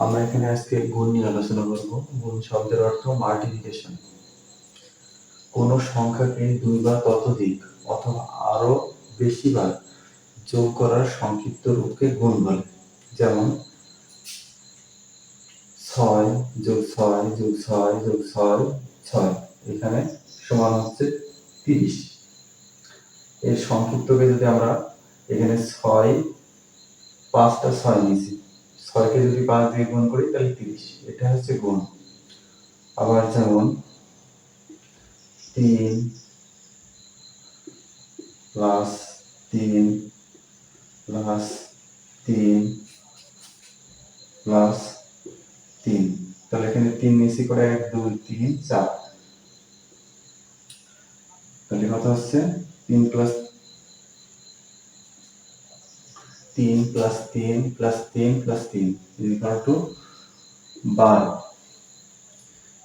আমরা এখানে আজকে গুণ নিয়ে আলোচনা করব। গুণ শব্দের অর্থ মাল্টিপ্লিকেশন কোনো সংখ্যাকে দুই বা ততোধিক অথবা আরও বেশি বার যোগ করার সংক্ষিপ্ত রূপকে গুণ বলে। যেমন, ছয় যোগ ছয় যোগ ছয় যোগ ছয় ছয়। এখানে সমান হচ্ছে তিরিশ। এর সংক্ষিপ্তকে যদি আমরা এখানে ছয়, পাঁচটা ছয় নিয়েছি ছয়কে যদি পাঁচ দিয়ে গুণ করি, তাহলে তিরিশ। এটা হচ্ছে গুণ। আবার যেমন তিন প্লাস তিন প্লাস তিন প্লাস তিন। তাহলে এখানে তিন নিচে করে এক, দুই, তিন, চার। তাহলে কথা হচ্ছে? তিন প্লাস তিন প্লাস তিন প্লাস তিন প্লাস তিন ইকুয়াল টু বারো।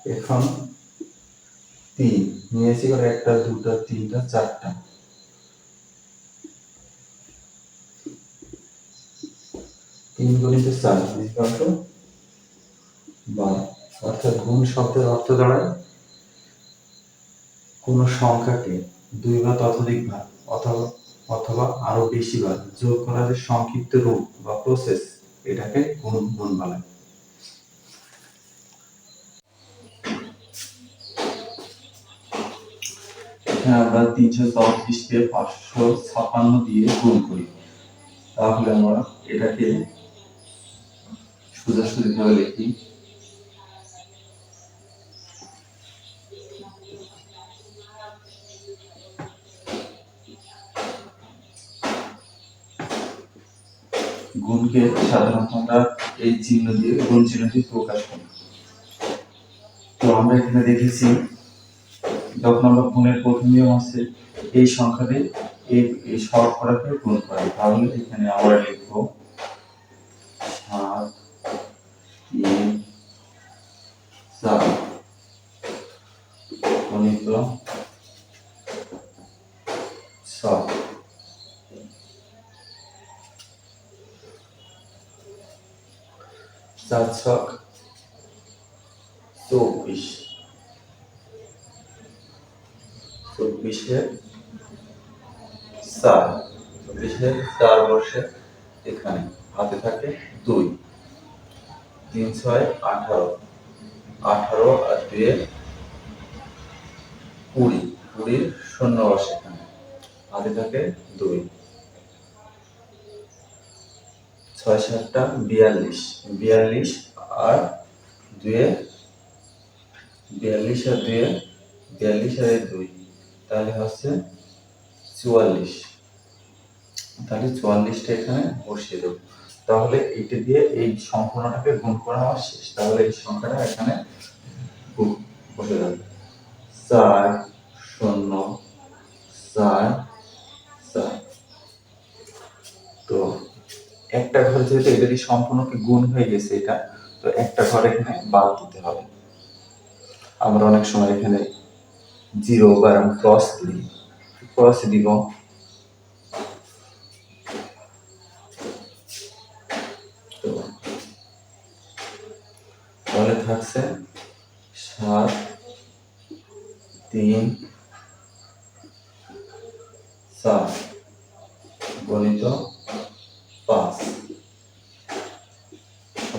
এখন তিন। নিয়েছি করে একটা, দুটা, তিনটা, চারটা। তিন গণিত চার ইকুয়াল টু বারো। অর্থাৎ গুণ শব্দের অর্থ দাঁড়ায় কোন সংখ্যাকে দুই বা ততোধিক বার অথবা অথবা আরও বেশি বার যোগ করার যে সংক্ষিপ্ত রূপ বা প্রসেস এটাকে গুণ গুণ বলে। আমরা তিনশো চৌত্রিশকে পাঁচশো ছাপান্ন দিয়ে গুণ করি। তাহলে আমরা এটাকে সোজাসুজি ভাবে লিখি। গুণকে সাধারণত আমরা এই চিহ্ন দিয়ে, গুণ চিহ্নটি প্রকাশ করি। তো আমরা এখানে দেখেছি যখন আমরা গুণের প্রথম নিয়ম আছে, এই সংখ্যাতে এই শতকরাকে গুণ করা। তাহলে এখানে আমরা লিখব সাত, তিন চার ছক চব্বিশ। চব্বিশে চার। চব্বিশে চার বর্ষে এখানে হাতে থাকে দুই। তিন ছয় আঠারো। আঠারো আর দুয়ে কুড়ি। কুড়ির শূন্য বর্ষে এখানে হাতে থাকে দুই। ছয় সাতটা, বিয়াল্লিশ। বিয়াল্লিশ আর দুয়ে, বিয়াল্লিশ আর দুয়ে, বিয়াল্লিশ আর দুই। তাহলে হচ্ছে চুয়াল্লিশ। তাহলে চুয়াল্লিশটা এখানে বসিয়ে দেবো। তাহলে এইটা দিয়ে এই সম্পূর্ণটাকে গুণ করা আমার শেষ। তাহলে এই সংখ্যাটা এখানে বসে যাবে। চার শূন্য চার চার তো একটা ঘর দিয়ে সম্পূর্ণ কি গুণ হয়ে গেছে এটা, তো একটা ঘরে এখানে বাদ দিতে হবে। আমরা অনেক সময় এখানে জিরো বা ক্রস দিই। ক্রস দিব তো তাহলে থাকছে সাত তিন চার গণিত পাঁচ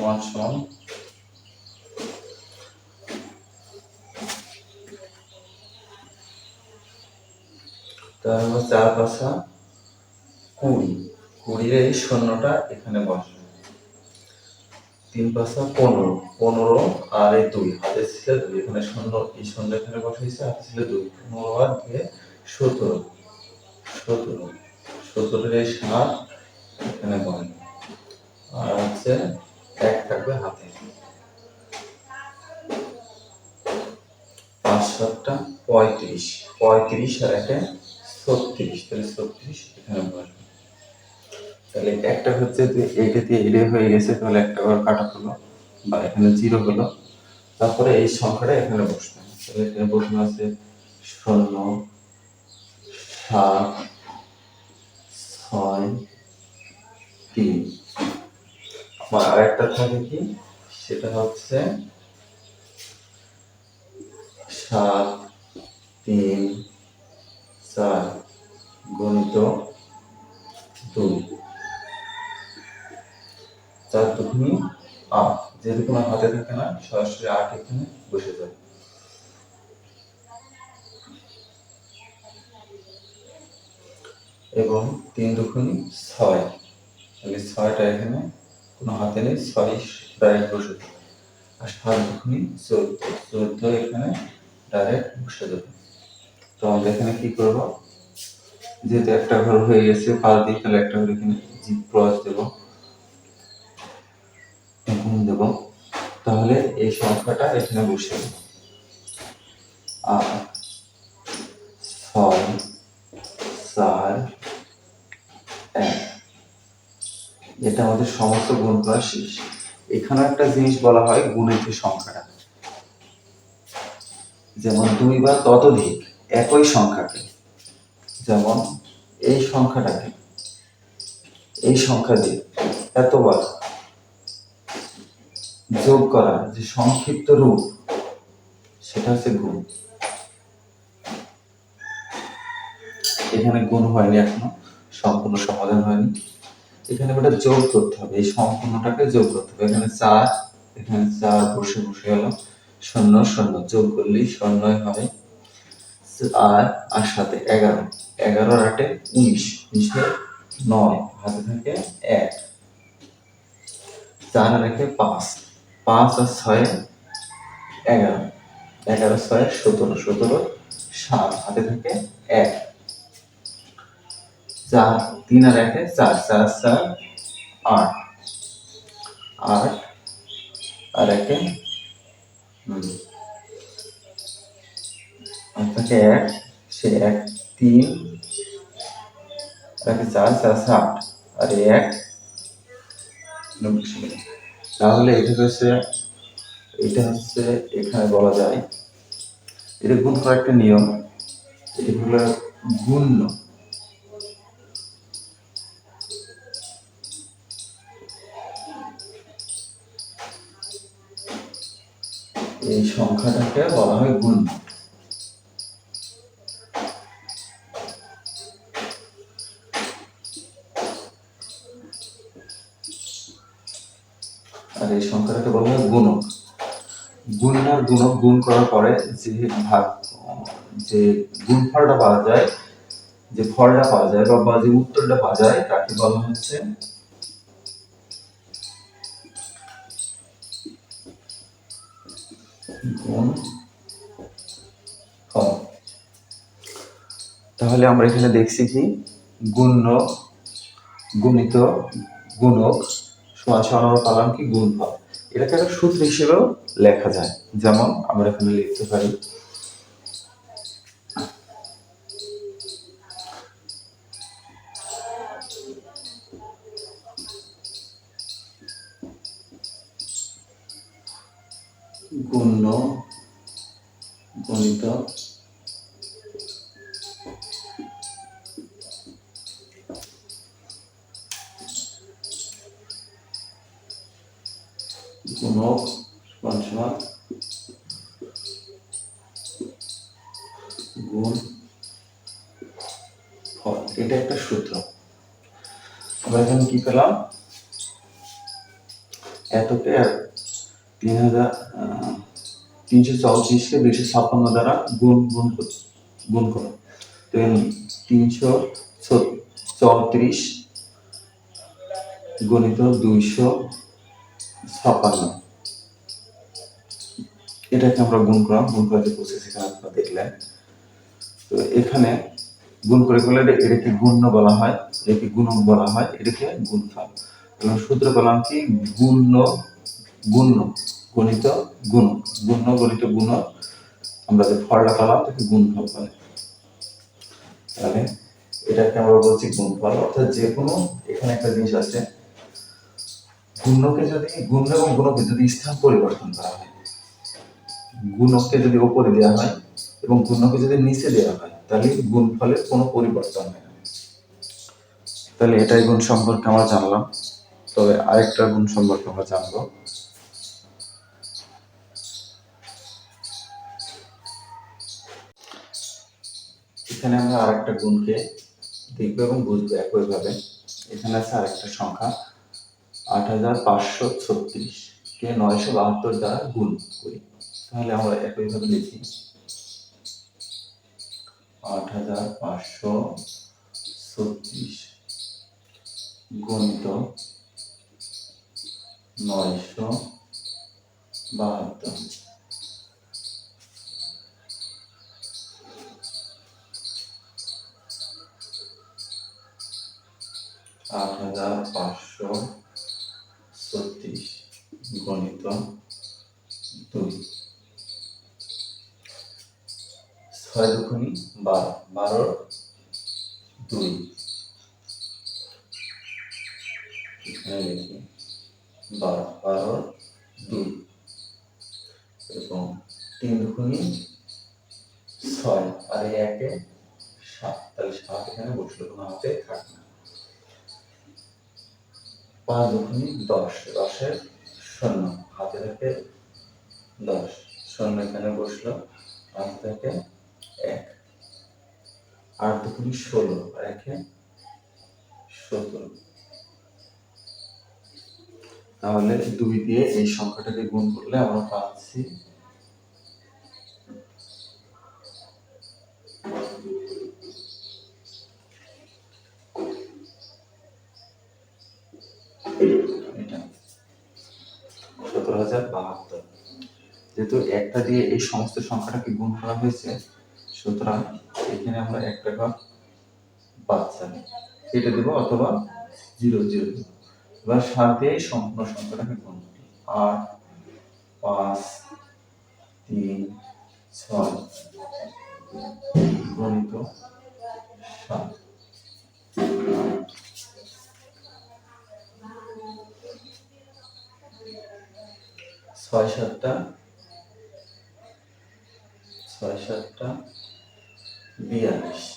সমান সমান তাহলে চার পাঁচা কুড়ি। কুড়ির এই শূন্যটা এখানে বসবে তিন পাঁচা পনেরো। পনেরো আর এই দুই। হাতে ছিল দুই। এখানে শূন্য এই শূন্য এখানে বসাইছে, হাতে ছিল দুই। পনেরো আর দুয়ে সতেরো। সতেরো। সতেরোর এই সাত এখানে বলে আর হচ্ছে এক থাকবে হাতে পাঁচ সাতটা পঁয়ত্রিশ। পঁয়ত্রিশ আর একে ছত্রিশ। তাহলে ছত্রিশ এখানে বসবে তাহলে একটা হচ্ছে যে এইটা দিয়ে এটা হয়ে গেছে, তাহলে একটা ঘর কাটা হলো বা এখানে জিরো হলো। তারপরে এই সংখ্যাটা এখানে বসবে তাহলে এখানে বসবে আছে শূন্য, সাত, ছয়, তিন। আবার আরেকটা থাকে কি সেটা হচ্ছে সাত তিন চার গণিত দুই। চার দুগুনি আট। যেহেতু কোনো হাতে থাকে না, সরাসরি আট এখানে বসে যাবে এবং তিন দুগুনি ছয়। তাহলে ছয়টা এখানে কোনো হাতে নেই ছয় ডাইরেক্ট বসে যাবে। আর সাত দুগুনি চোদ্দ। চোদ্দ এখানে ডাইরেক্ট বসে যাবে। তো আমরা এখানে কি করব? যেহেতু একটা ঘর হয়ে গেছে পাঁচ দিয়ে তাহলে একটা ঘর এখানে জিপ ক্রস দেবো। গুণ দেব। তাহলে এই সংখ্যাটা এখানে বসে দেব আর ছয়, চার এক এটা আমাদের সমস্ত গুণ করা শেষ। এখানে একটা জিনিস বলা হয় গুণের যে সংখ্যাটা। যেমন দুই বা ততোধিক একই সংখ্যাকে। যেমন এই সংখ্যাটাকে। এই সংখ্যা দিয়ে এতবার যোগ করা যে সংক্ষিপ্ত রূপ, সেটা হচ্ছে গুণ। এখানে গুণ হয়নি এখনও, সম্পূর্ণ সমাধান হয়নি। এখানে ওটা যোগ করতে হবে, এই সম্পূর্ণটাকে যোগ করতে হবে। এখানে চার এখানে চার বসে বসে গেল। শূন্য শূন্য, যোগ করলেই শূন্যই হয় আর আর সাথে এগারো। এগারো আটে উনিশ। উনিশে নয়। হাতে থাকে এক। চার আর একে পাঁচ। পাঁচ আর ছয় এগারো। এগারো, ছয়, সতেরো। সতেরো, সাত। হাতে থাকে এক। চার, তিন আর একে চার চার চার, আট। আট আর একে থাকে এক, সে এক, তিন একে চার চার আট। আর এক, নব্বই। তাহলে এটা হচ্ছে এটা হচ্ছে এখানে বলা যায়, এটা গুণ করার একটা নিয়ম এগুলো গুণ্য। এই সংখ্যাটাকে বলা হয় গুণ। আর এই সংখ্যাটাকে বলা হয় গুণক। গুণ আর গুণক গুণ করার পরে যে ভাগ, যে গুণফলটা পাওয়া যায়, যে ফলটা পাওয়া যায় বা যে উত্তরটা পাওয়া যায়, তাকে বলা হচ্ছে গুণ তাহলে আমরা এখানে দেখছি কি? গুণ্য, গুণিত, গুণক সমান সমান আমরা পালাম কি? গুণফল। এটাকে একটা সূত্র হিসেবেও লেখা যায়। যেমন আমরা এখানে লিখতে পারি কি পেলাম? এতকে তিন হাজার তিনশো চৌত্রিশকে দুইশো ছাপ্পান্ন দ্বারা গুণ গুণ গুণ করো। তো তিনশো চৌত্রিশ গণিত দুইশো ছাপ্পান্ন। এটাকে আমরা গুণ করলাম গুণ করার যে প্রসেস এখানে আপনারা দেখলেন। তো এখানে গুণ করে এটা- এটাকে গুণ্য বলা হয়, এটাকে গুণক বলা হয়, এটাকে গুণফল। এবং সূত্র বললাম কি? গুণ্য গুণ্য, গণিত গুণ। গুণ্য, গণিত গুণ, আমরা যে ফলটা পেলাম, তাকে গুণফল বলে। তাহলে এটাকে আমরা বলছি গুণফল। অর্থাৎ যে কোনো, এখানে একটা জিনিস আছে। গুণ্যকে যদি, গুণ্য এবং গুণকে যদি স্থান পরিবর্তন করা হয় গুণককে যদি উপরে দেওয়া হয় এবং গুণকে যদি নিচে দেওয়া হয় তাহলে গুণফলের কোনো পরিবর্তন হয় না। তাহলে এটাই গুণ সম্পর্কে আমরা জানলাম। তবে আরেকটা গুণ সম্পর্কে আমরা জানব। এখানে আমরা আরেকটা গুণকে দেখব এবং বুঝব একইভাবে। এখানে আছে আরেকটা সংখ্যা। আট হাজার পাঁচশো ছত্রিশ কে নয়শো বাহাত্তর দ্বারা গুণ করি। তাহলে আমরা একইভাবে লিখি। আট হাজার পাঁচশো ছত্রিশ গণিত নয়শো বাহাত্তর। আট হাজার পাঁচশো ছত্রিশ গণিত দুই। ছয় দুগুণি বারো বারোর দুই। এখানে লিখি বারো বারোর দুই এবং তিন দুগুণি ছয়। আর এই একে সাত। তাহলে সাত এখানে বসল কোনো হাতে থাকবে না। পাঁচ দুগুণি দশ। দশের শূন্য। হাতে থাকে দশ। শূন্য এখানে বসল। হাতে থাকে এক। আট দুগুণি ষোলো, আর একে সতেরো। তাহলে দুই দিয়ে এই সংখ্যাটাকে গুণ করলে আমরা পাচ্ছি সতেরো হাজার বাহাত্তর। যেহেতু একটা দিয়ে এই সমস্ত সংখ্যাটাকে গুণ করা হয়েছে, সুতরাং এখানে আমরা এক টাকা বাচ্চা কেটে দেবো অথবা জিরো জিরো দেবো। এবার এই সম্পূর্ণ সংখ্যাটাকে গুণ করি। আট, পাঁচ, তিন, ছয়। গণিত সাত। ছয় সাতটা ছয় সাতটা বিয়াল্লিশ।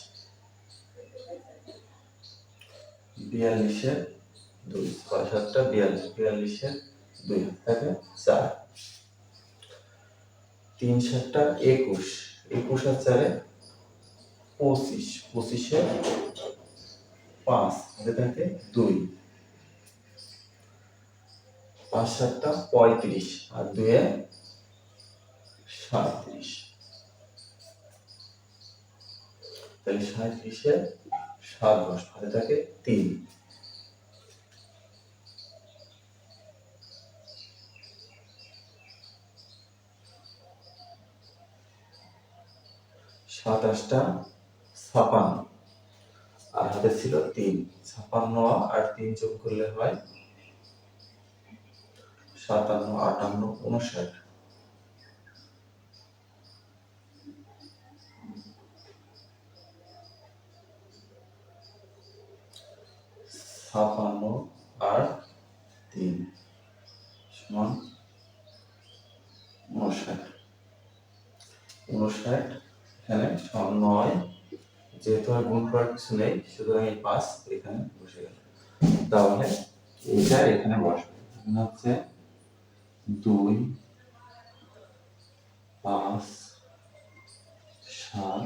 বিয়াল্লিশের দুই, ছয়, সাতটা, বিয়াল্লিশ, বিয়াল্লিশের দুই থাকে চার। তিন, সাতটা, একুশ। একুশ আর চারে পঁচিশ। পঁচিশে পাঁচ হাতে থাকে দুই। পাঁচ, সাতটা পঁয়ত্রিশ। আর দুয়ে সাঁত্রিশ। তাহলে সাঁত্রিশে সাত দশ হাতে থাকে তিন। সাতাশটা ছাপান্ন, আর হাতে ছিল তিন। ছাপান্ন আর তিন যোগ করলে হয় সাতান্ন আটান্ন উনষাট। ছাপান্ন আর তিন সমান উনষাট উনষাট এখানে সমান নয়। যেহেতু আর গুণ করার কিছু নেই, সুতরাং এই পাঁচ এখানে বসে গেল। তাহলে এইটা এখানে বসবে। হচ্ছে দুই, পাঁচ, সাত,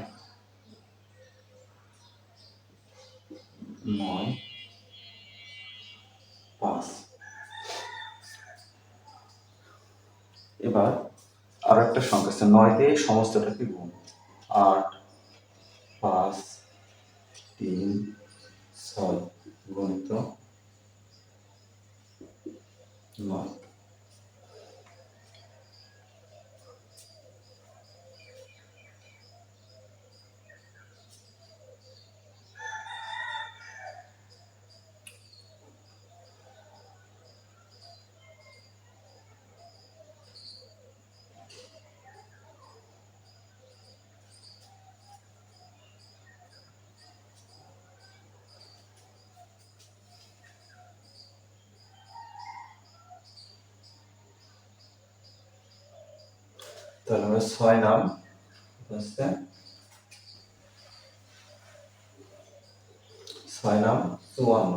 নয় পাঁচ এবার আর একটা সংখ্যা আছে নয় দিয়ে সমস্তটাকে গুণ? আট পাঁচ তিন ছয় গণিত নয় তাহলে আমরা ছয় নাম হচ্ছে ছয় নাম, চুয়ান্ন।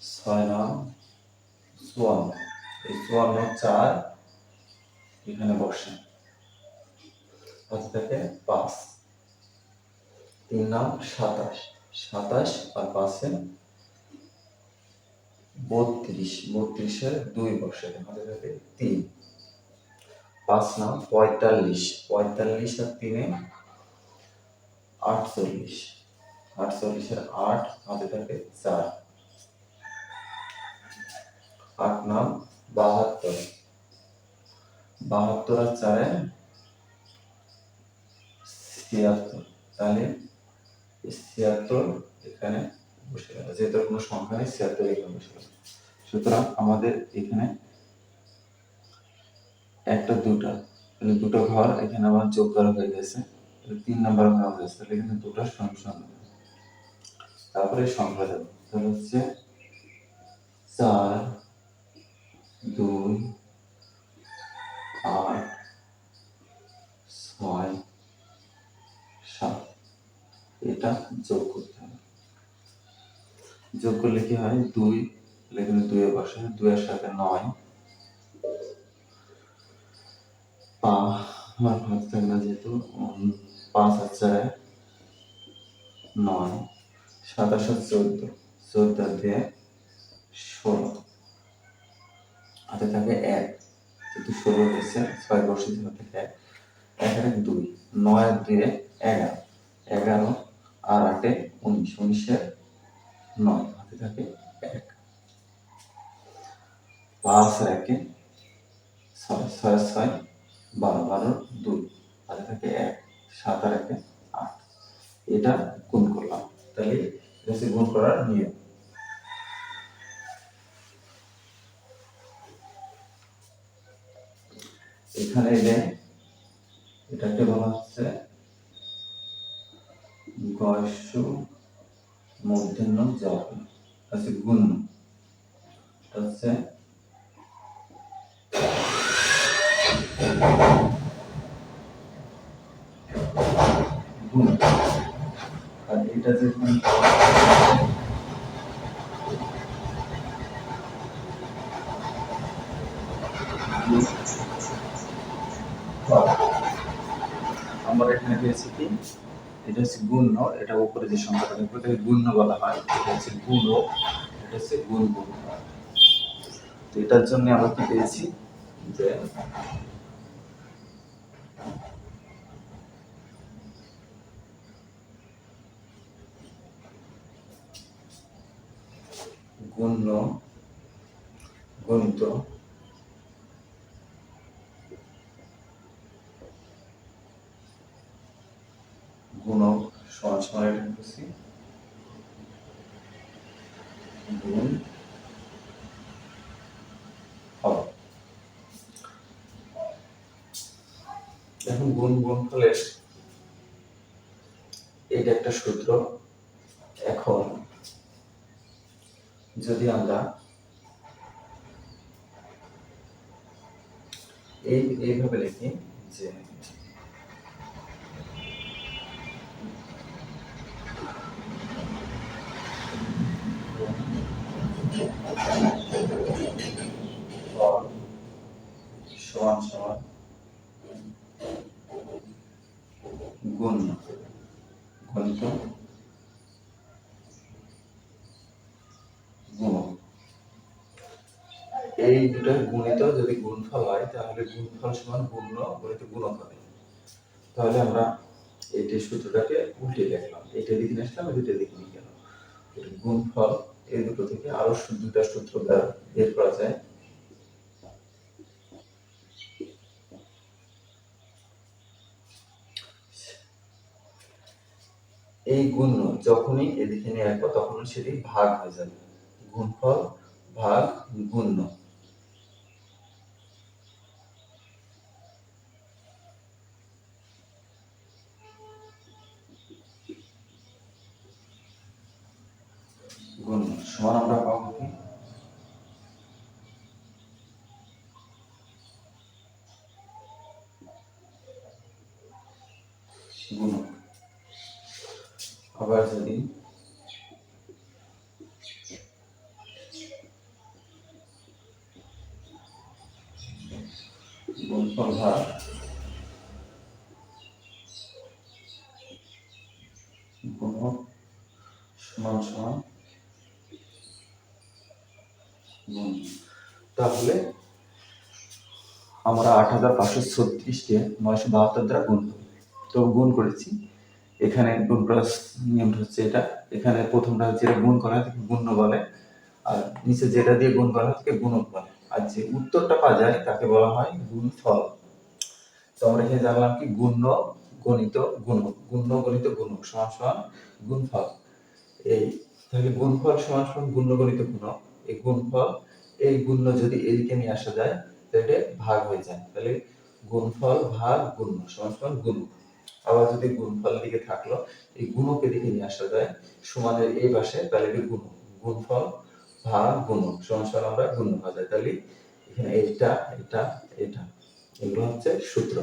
ছয় নাম, চুয়ান্ন। এই চুয়ান্ন চার এখানে বসে। থাকে? পাঁচ। তিন নাম, সাতাশ। সাতাশ আর পাঁচে বত্রিশ বত্রিশের দুই বসে হাতে থাকে তিন। পাঁচ নাম পঁয়তাল্লিশ পঁয়তাল্লিশ আর তিনে আটচল্লিশ। আটচল্লিশের আট হাতে থাকে চার। আট নাম বাহাত্তর। বাহাত্তর আর চারে ছিয়াত্তর। তাহলে ছিয়াত্তর এখানে বসে কোনো সংখ্যা নেই ছিয়াত্তর সুতরাং আমাদের এখানে একটা, দুটা দুটো ঘর, এখানে আমার যোগ করা হয়ে গেছে তিন নাম্বার ঘর হয়েছে তাহলে এখানে দুটো সংখ্যা তারপরে সংখ্যা দেবো, তাহলে হচ্ছে চার, দুই, আট, ছয়, সাত, এটা যোগ করতে হবে। যোগ করলে কি হয়? দুই। এখানে দুইয়ে বসে। দুইয়ের সাথে নয়। পা আমার ভাগ থাকে না যেহেতু পাঁচ আর চারে নয়, সাতাশ আর চোদ্দ। চোদ্দ দিয়ে ষোলো। হাতে থাকে এক। যেহেতু ষোলো হয়েছে, ছয় বর্ষে হাতে থাকে এক। এক দুই। নয় দুয়ে এগারো। এগারো আর আটে উনিশ। উনিশের নয়, হাতে থাকে এক। পাঁচ, একে ছয় ছয় ছয়, বারো বারো, দুই, হাতে থাকে এক, সাত আর একে আট। এটা গুণ করলাম। তাহলে এটা গুণ করার নিয়ম। এখানে এলে এটাকে বলা হচ্ছে গয়স্য মূর্ধন্য জপ আছে গুণ। হচ্ছে আর এটা যে আমরা এখানে পেয়েছি কি? এটা হচ্ছে গুণ্য, এটা উপরে যে সংখ্যাটা দেখব তাকে গুণ্য বলা হয়, এটা হচ্ছে গুণ, এটা হচ্ছে গুণ গুণ। তো এটার জন্য আমরা কি পেয়েছি? যে গুণ্য, গুণিত গুণক সমান সমান গুণ এখন গুণ গুণ ফলের এটা একটা সূত্র। এখন যদি আমরা এই এইভাবে লিখি যে ফল সমান সমান গুণ গুণিত গুণক এই দুটো গুণিত যদি গুণফল হয়, তাহলে গুণফল সমান গুণ্য গুণিত গুণক হবে। তাহলে আমরা এইটি সূত্রটাকে উল্টে এইটা দিকে নিয়ে আসলাম দুটো দিকে নিয়ে গেলাম গুণফল এই দুটো থেকে আরও দুটা সূত্র বের করা যায়। এই গুণ্য যখনই এদিকে নিয়ে রাখব তখন সেটি ভাগ হয়ে যাবে। গুণফল ভাগ গুণ্য। গুণক আবার যদি তাহলে আমরা আট হাজার পাঁচশো ছত্রিশকে নয়শো বাহাত্তর দ্বারা গুণ করি তো গুণ করেছি। এখানে গুণ করার নিয়মটা হচ্ছে এটা। এখানে প্রথমটা হচ্ছে এটা গুণ করা তাকে গুণ্য বলে। আর নিচে যেটা দিয়ে গুণ করা হয়, তাকে গুণক বলে। আর যে উত্তরটা পাওয়া যায়, তাকে বলা হয় গুণফল তো আমরা এখানে জানলাম কি? গুণ্য, গণিত, গুণক। গুণ্য, গণিত, গুণক সমান সমান গুণফল এই তাহলে গুণফল সমান সমান গুণ্য, গণিত, গুণক। এই গুণফল এই গুণ্য যদি এদিকে নিয়ে আসা যায়, তাহলে ভাগ হয়ে যায়। তাহলে গুণফল ভাগ গুণ্য সমান সমান গুণক। আবার যদি গুণফল দিকে থাকল, এই গুণকে দিকে নিয়ে আসা যায়, সমানের এই পাশে তাহলে এটি গুণ? গুণফল ভাগ গুণ সমান আমরা গুণ হওয়া যায় তাহলে এখানে এইটা, এটা এটা, এগুলো হচ্ছে সূত্র।